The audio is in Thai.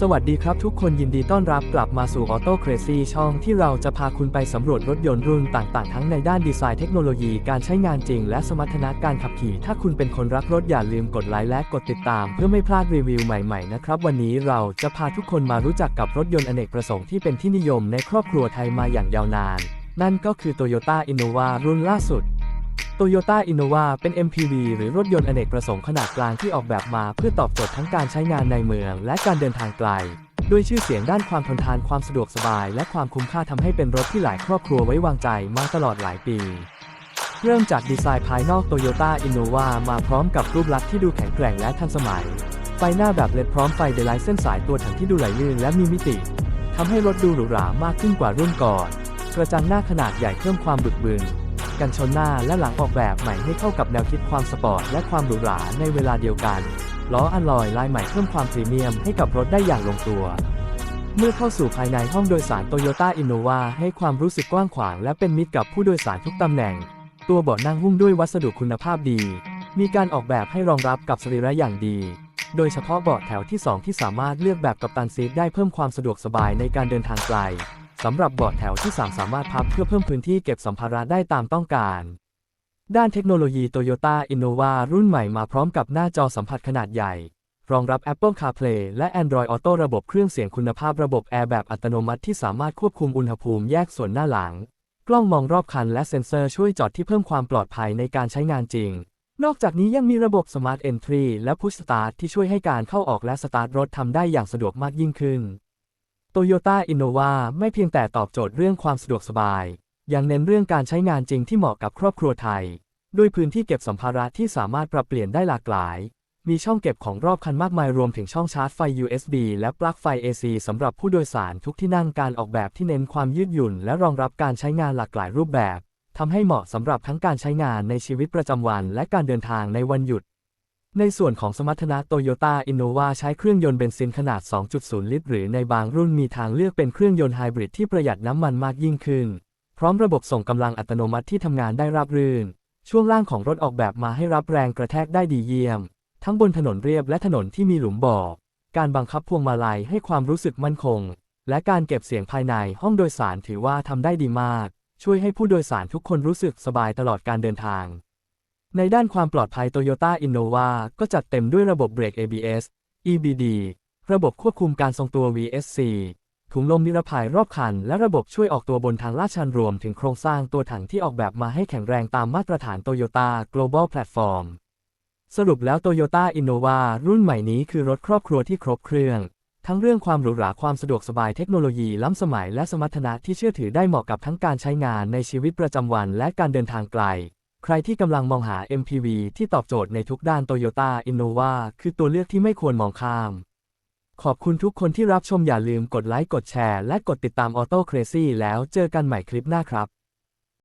สวัสดีครับทุกคนยินดีต้อนรับกลับมาสู่ Auto Crazy ช่องที่เราจะพาคุณไปสำรวจรถยนต์รุ่นต่างๆ ทั้งในด้านดีไซน์เทคโนโลยีการใช้งานจริง และสมรรถนะการขับขี่ ถ้าคุณเป็นคนรักรถอย่าลืมกดไลค์และกดติดตาม เพื่อไม่พลาดรีวิวใหม่ๆนะครับ วันนี้เราจะพาทุกคนมารู้จักกับรถยนต์อเนกประสงค์ที่เป็นที่นิยมในครอบครัวไทยมาอย่างยาวนาน นั่นก็คือ Toyota Innova รุ่นล่าสุด Toyota Innova เป็น MPV หรือรถยนต์อเนกประสงค์ขนาดกลางที่ออกแบบมาเพื่อตอบโจทย์ทั้งการใช้งานในเมืองและการเดินทางไกล ด้วยชื่อเสียงด้านความทนทานความสะดวกสบาย และความคุ้มค่าทำให้เป็นรถที่หลายครอบครัวไว้วางใจมาตลอดหลายปี เริ่มจากดีไซน์ภายนอก Toyota Innova มาพร้อมกับรูปลักษณ์ที่ดูแข็งแกร่งและทันสมัย ไฟหน้าแบบเลดพร้อมไฟเดลไลท์เส้นสายตัวถังที่ดูไหลลื่นและมีมิติทำให้รถดูหรูหรามากขึ้นกว่ารุ่นก่อน กระจังหน้าขนาดใหญ่เพิ่มความบึกบึน กันชนหน้าและหลังออกแบบใหม่ให้เข้ากับแนวคิดความสปอร์ตและความหรูหราในเวลาเดียวกัน ล้ออัลลอยลายใหม่เพิ่มความพรีเมียมให้กับรถได้อย่างลงตัว เมื่อเข้าสู่ภายในห้องโดยสาร Toyota Innova ให้ความรู้สึกกว้างขวางและเป็นมิตรกับผู้โดยสารทุกตำแหน่ง ตัวเบาะนั่งหุ้มด้วยวัสดุคุณภาพดี มีการออกแบบให้รองรับกับสรีระอย่างดี โดยเฉพาะเบาะแถวที่ 2 ที่สามารถเลือกแบบกัปตันซีทได้เพิ่มความสะดวกสบายในการเดินทางไกล สำหรับเบาะแถวที่ 3 สามารถพับเพื่อเพิ่มพื้นที่เก็บสัมภาระได้ตามต้องการ ด้านเทคโนโลยี Toyota Innova รุ่นใหม่มาพร้อมกับหน้าจอสัมผัสขนาดใหญ่ รองรับ Apple CarPlay และ Android Auto ระบบเครื่องเสียงคุณภาพระบบแอร์แบบอัตโนมัติที่สามารถควบคุมอุณหภูมิแยกส่วนหน้าหลัง กล้องมองรอบคันและเซ็นเซอร์ช่วยจอดที่เพิ่มความปลอดภัยในการใช้งานจริง นอกจากนี้ยังมีระบบ Smart Entry และ Push Start ที่ช่วยให้การเข้าออกและสตาร์ทรถทำได้อย่างสะดวกมากยิ่งขึ้น Toyota Innova ไม่เพียงแต่ตอบโจทย์เรื่องความสะดวกสบาย ยังเน้นเรื่องการใช้งานจริงที่เหมาะกับครอบครัวไทย ด้วยพื้นที่เก็บสัมภาระที่สามารถปรับเปลี่ยนได้หลากหลาย มีช่องเก็บของรอบคันมากมายรวมถึงช่องชาร์จไฟ USB และปลั๊กไฟ AC สำหรับผู้โดยสารทุกที่นั่งการออกแบบที่เน้นความยืดหยุ่น และรองรับการใช้งานหลากหลายรูปแบบทำให้เหมาะสำหรับทั้งการใช้งานในชีวิตประจำวัน และการเดินทางในวันหยุด ในส่วนของสมรรถนะ Toyota Innova ใช้เครื่องยนต์เบนซินขนาด 2.0 ลิตร หรือในบางรุ่นมีทางเลือกเป็นเครื่องยนต์ไฮบริดที่ประหยัดน้ำมันมากยิ่งขึ้น พร้อมระบบส่งกำลังอัตโนมัติที่ทำงานได้ราบรื่น ช่วงล่างของรถออกแบบมาให้รับแรงกระแทกได้ดีเยี่ยม ทั้งบนถนนเรียบและถนนที่มีหลุมบ่อ การบังคับพวงมาลัยให้ความรู้สึกมั่นคง และการเก็บเสียงภายในห้องโดยสารถือว่าทำได้ดีมาก ช่วยให้ผู้โดยสารทุกคนรู้สึกสบายตลอดการเดินทาง ในด้านความปลอดภัย Toyota Innova ก็จัดเต็มด้วยระบบเบรก ABS EBD ระบบควบคุมการทรงตัว VSC ถุงลมนิรภัยรอบคัน และระบบช่วยออกตัวบนทางลาดชันรวมถึงโครงสร้างตัวถังที่ออกแบบมาให้แข็งแรงตามมาตรฐาน Toyota Global Platform สรุปแล้ว Toyota Innova รุ่นใหม่นี้คือรถครอบครัวที่ครบเครื่อง ทั้งเรื่องความหรูหราความสะดวกสบายเทคโนโลยีล้ำสมัยและสมรรถนะที่เชื่อถือได้เหมาะกับทั้งการใช้งานในชีวิตประจำวันและการเดินทางไกล ใครที่กำลังมองหา MPV ที่ตอบโจทย์ในทุกด้าน Toyota Innova คือตัวเลือกที่ไม่ควรมองข้าม ขอบคุณทุกคนที่รับชมอย่าลืมกดไลค์ กดแชร์ และกดติดตาม Auto Crazy แล้วเจอกันใหม่คลิปหน้าครับ